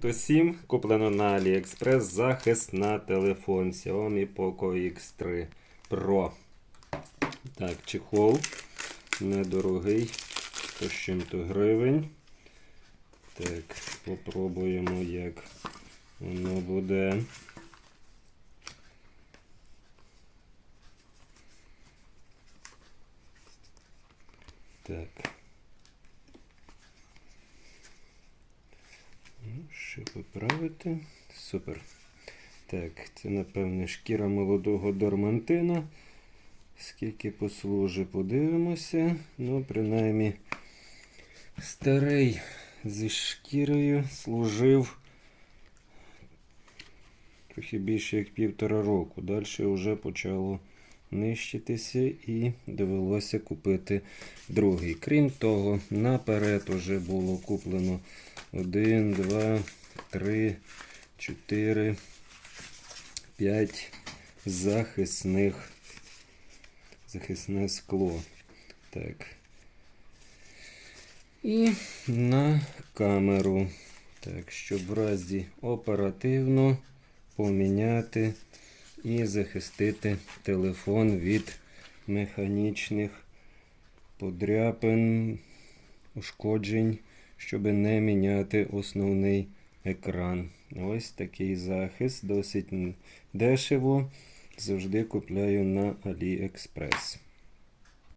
То 7 куплено на AliExpress захист на телефон Xiaomi Poco X3 Pro. Так, чехол недорогий, 100 з чим-то гривень. Так, попробуємо, як воно буде. Так. Ще поправити. Супер. Так, це, напевне, шкіра молодого дормантина. Скільки послужить, подивимося. Ну, принаймні, старий зі шкірою служив трохи більше як півтора року. Далі вже почало нищитися і довелося купити другий. Крім того, наперед вже було куплено 1, 2, 3, 4, 5 захисних захисне скло. Так. І на камеру. Так, щоб в разі оперативно поміняти і захистити телефон від механічних подряпин, ушкоджень, щоб не міняти основний екран. Ось такий захист, досить дешево. Завжди купляю на AliExpress.